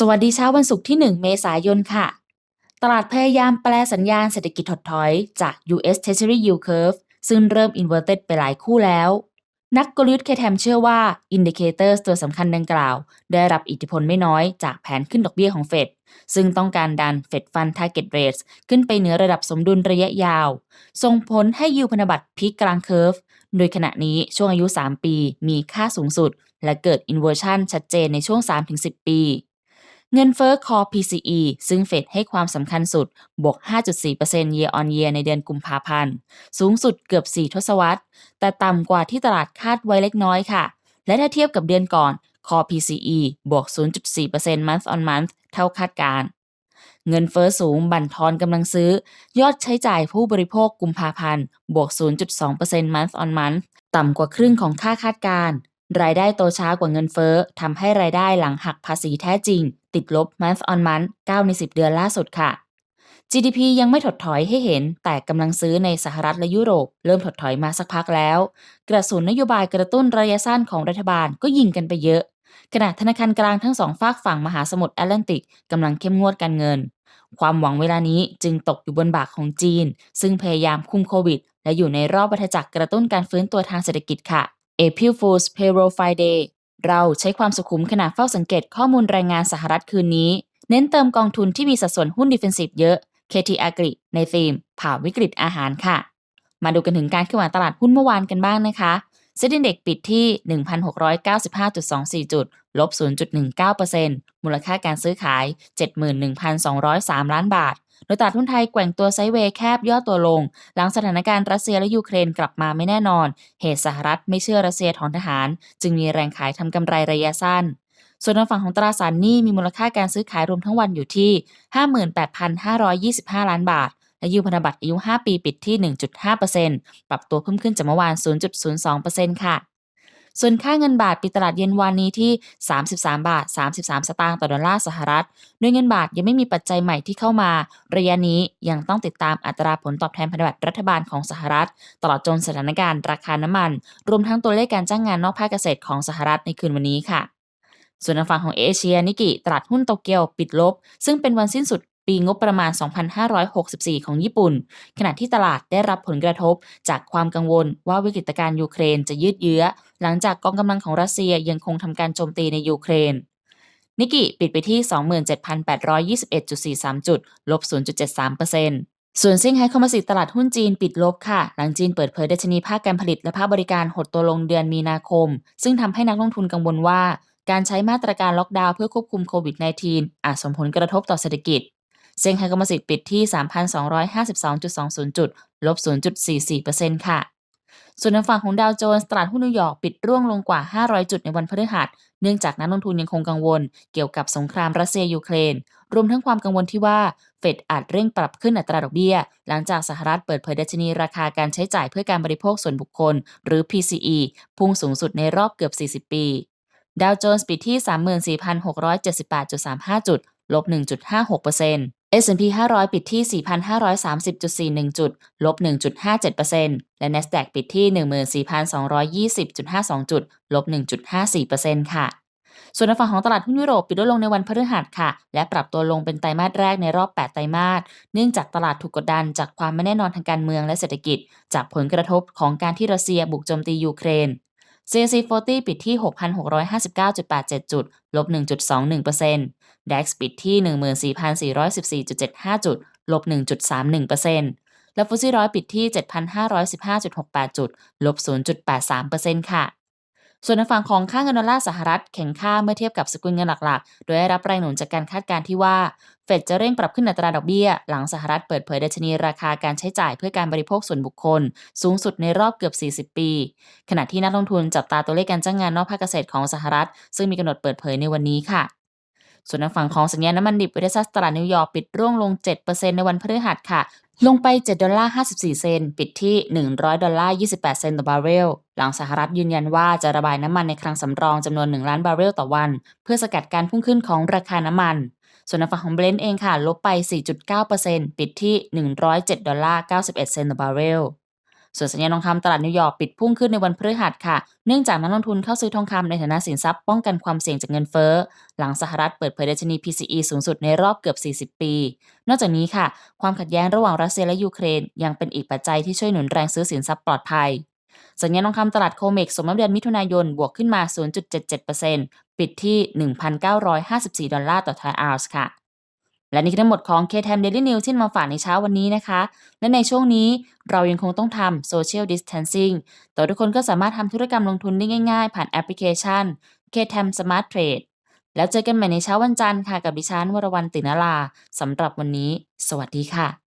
สวัสดีเช้าวันศุกร์ที่ 1 เมษายนค่ะ ตลาดพยายามแปลสัญญาณเศรษฐกิจถดถอยจาก US Treasury Yield Curve ซึ่งเริ่ม inverted ไปหลายคู่แล้ว นักกลยุทธ์เคแทมเชื่อว่า indicators ตัวสำคัญดังกล่าว ได้รับอิทธิพลไม่น้อยจากแผนขึ้นดอกเบี้ยของเฟด ซึ่งต้องการดัน Fed Fund Target Rates ขึ้นไปเหนือระดับสมดุลระยะยาว ส่งผลให้ยิวพันธบัตรพีคกลางเคอร์ฟ โดยขณะนี้ช่วงอายุ 3 ปี มีค่าสูงสุด และเกิด inversion ชัดเจนในช่วง 3-10 ปี เงินเฟ้อ Core PCE ซึ่งเฟดให้ความสำคัญสุด บวก 5.4% year on year ในเดือนกุมภาพันธ์ สูงสุดเกือบ 4 ทศวรรษ แต่ต่ำกว่าที่ตลาดคาดไว้เล็กน้อยค่ะ และถ้าเทียบกับเดือนก่อน Core PCE บวก 0.4% month on month เท่าคาดการเงินเฟ้อสูงบั่นทอนกำลังซื้อ ยอดใช้จ่ายผู้บริโภคกุมภาพันธ์ บวก 0.2% month on month ต่ำกว่าครึ่งของค่าคาดการ รายได้โตช้ากว่าเงินเฟ้อทำให้รายได้หลังหักภาษีแท้จริง ติดลบ month on month 9 ใน 10 เดือนล่าสุดค่ะ GDP ยังไม่ถดถอยให้เห็น แต่กำลังซื้อในสหรัฐและยุโรป เริ่มถดถอยมาสักพักแล้ว กระสุนนโยบายกระตุ้นระยะสั้นของรัฐบาลก็ยิงกันไปเยอะ ขณะธนาคารกลางทั้งสองฝากฝั่งมหาสมุทรแอตแลนติกกำลังเข้มงวดการเงิน ความหวังเวลานี้จึงตกอยู่บนบากของจีน ซึ่งพยายามคุมโควิด และอยู่ในรอบวัฏจักรกระตุ้นการฟื้นตัวทางเศรษฐกิจค่ะ April Fool's Payroll Friday เราใช้ความสุขุมขณะเฝ้าสังเกตข้อมูลแรงงานสหรัฐคืนนี้ เน้นเติมกองทุนที่มีสัดส่วนหุ้นดิเฟนซีฟเยอะ KT Agri ในธีม ผ่าวิกฤตอาหารค่ะ มาดูกันถึงการเคลื่อนไหวตลาดหุ้นเมื่อวานกันบ้างนะคะเซ็นดิเด็กปิดที่ 1,695.24 จุด ลบ 0.19%มูลค่าการซื้อขาย 71,203 ล้านบาท โดยตลาดหุ้นไทยแกว่งตัวไซด์เวย์แคบย่อตัวลง หลังสถานการณ์รัสเซียและยูเครนกลับมาไม่แน่นอน เหตุสหรัฐไม่เชื่อรัสเซียถอนทหาร จึงมีแรงขายทำกำไรระยะสั้น ส่วนทางฝั่งของตราสารหนี้มีมูลค่าการซื้อขายรวมทั้งวันอยู่ที่ 58,525 ล้านบาท และยูพันธบัตรอายุ 5 ปีปิดที่ 1.5%ปรับตัวเพิ่มขึ้นจากเมื่อวาน 0.02%ค่ะ ส่วนค่าเงินบาทปิดตลาดเย็นวานนี้ที่ 33 บาท 33 สตางค์ต่อดอลลาร์สหรัฐด้วยเงินบาทยังไม่มีปัจจัยใหม่ที่เข้ามา ระยะนี้ยังต้องติดตามอัตราผลตอบแทนพันธบัตรรัฐบาลของสหรัฐ ตลอดจนสถานการณ์ราคาน้ำมัน รวมทั้งตัวเลขการจ้างงานนอกภาคเกษตรของสหรัฐในคืนวันนี้ค่ะส่วนทางฝั่งของเอเชียนิกิตลาดหุ้นโตเกียวปิดลบ ซึ่งเป็นวันสิ้นสุด ปีงบประมาณ 2564 ของญี่ปุ่น ขณะที่ตลาดได้รับผลกระทบจากความกังวลว่าวิกฤตการณ์ยูเครนจะยืดเยื้อ หลังจากกองกำลังของรัสเซียยังคงทำการโจมตีในยูเครนนิกิปิดไปที่ 27,821.43 จุด ลบ 0.73%ส่วนซิงไฮคอมมิสิตตลาดหุ้นจีนปิดลบค่ะ หลังจีนเปิดเผยดัชนีภาคการผลิตและภาคบริการหดตัวลงเดือนมีนาคม ซึ่งทำให้นักลงทุนกังวลว่า การใช้มาตรการล็อกดาวน์เพื่อควบคุมโควิด -19 อาจส่งผลกระทบต่อเศรษฐกิจ เซี่ยงไฮ้กรรมสิทธิ์ปิดที่ 3,252.20 จุด ลบ 0.44%ค่ะ ส่วนทางฝั่งของดาวโจนส์ตลาดหุ้นนิวยอร์กปิดร่วงลงกว่า 500 จุดในวันพฤหัส เนื่องจากนักลงทุนยังคงกังวล เกี่ยวกับสงครามรัสเซียยูเครน รวมทั้งความกังวลที่ว่า เฟดอาจเร่งปรับขึ้นอัตราดอกเบี้ย หลังจากสหรัฐเปิดเผยดัชนีราคาการใช้จ่ายเพื่อการบริโภคส่วนบุคคล หรือ PCE พุ่งสูงสุดในรอบเกือบ 40 ปีดาวโจนส์ปิดที่ 34,678.35 จุด ลบ 1.56% S&P 500 ปิดที่ 4,530.41 จุด ลบ 1.57%และ NASDAQ ปิดที่ 14,220.52 จุด ลบ 1.54%ค่ะ ส่วนในฝั่งของตลาดหุ้นยุโรปปิดลดลงในวันพฤหัสค่ะ และปรับตัวลงเป็นไตรมาสแรกในรอบ 8 ไตรมาส เนื่องจากตลาดถูกกดดันจากความไม่แน่นอนทางการเมืองและเศรษฐกิจ จากผลกระทบของการที่รัสเซียบุกโจมตียูเครน CAC 40 ปิดที่ 6,659.87 จุด ลบ 1.21% DAX ปิดที่ 14,414.75 จุด ลบ 1.31%และฟุตซี่ร้อยปิดที่ 7,515.68 จุด ลบ 0.83%ค่ะ ส่วนในฝั่งของค่าเงินดอลลาร์สหรัฐแข็งค่าเมื่อเทียบกับสกุลเงินหลักๆ โดยได้รับแรงหนุนจากการคาดการณ์ที่ว่าเฟดจะเร่งปรับขึ้นอัตราดอกเบี้ย หลังสหรัฐเปิดเผยดัชนีราคาการใช้จ่ายเพื่อการบริโภคส่วนบุคคล สูงสุดในรอบเกือบ 40 ปี ขณะที่นักลงทุนจับตาตัวเลขการจ้างงานนอกภาคเกษตรของสหรัฐ ซึ่งมีกำหนดเปิดเผยในวันนี้ค่ะ ส่วนทางฝั่งของสัญญาณน้ำมันดิบเวเทซัสตลาดนิวยอร์กปิดร่วงลง 7%ในวันพฤหัสค่ะ ลงไป 7 ดอลลาร์ 54 เซนต์ปิดที่ 100 ดอลลาร์ 28 เซนต์ต่อบาร์เรล หลังสหรัฐยืนยันว่าจะระบายน้ำมันในคลังสำรองจำนวน 1 ล้านบาร์เรลต่อวัน เพื่อสกัดการพุ่งขึ้นของราคาน้ำมันส่วนในฝั่งของเบรนท์เองค่ะ ลบไป 4.9%ปิดที่ 107 ดอลลาร์ 91 เซนต์ต่อบาร์เรล ส่วนสัญญาณทองคำตลาดนิวยอร์กปิดพุ่งขึ้นในวันพฤหัสค่ะ เนื่องจากนักลงทุนเข้าซื้อทองคำในฐานะสินทรัพย์ป้องกันความเสี่ยงจากเงินเฟ้อ หลังสหรัฐเปิดเผยดัชนี PCE สูงสุดในรอบเกือบ 40 ปี นอกจากนี้ค่ะ ความขัดแย้งระหว่างรัสเซียและยูเครน ยังเป็นอีกปัจจัยที่ช่วยหนุนแรงซื้อสินทรัพย์ปลอดภัยสัญญาณทองคำตลาดโคเมกสมเดือนมิถุนายน บวกขึ้นมา 0.77%ปิดที่ 1,954 ดอลลาร์ต่อทอยออนซ์ค่ะ และนี่คือทั้งหมดของ KTM Daily News ที่มาฝากในเช้าวันนี้นะคะ และในช่วงนี้เรายังคงต้องทำ Social Distancing แต่ทุกคนก็สามารถทำธุรกรรมลงทุนได้ง่ายๆ ผ่านแอปพลิเคชัน KTM Smart Trade แล้วเจอกันใหม่ในเช้าวันจันทร์ค่ะกับดิฉันวรวรรณตินลาสำหรับวันนี้ สวัสดีค่ะ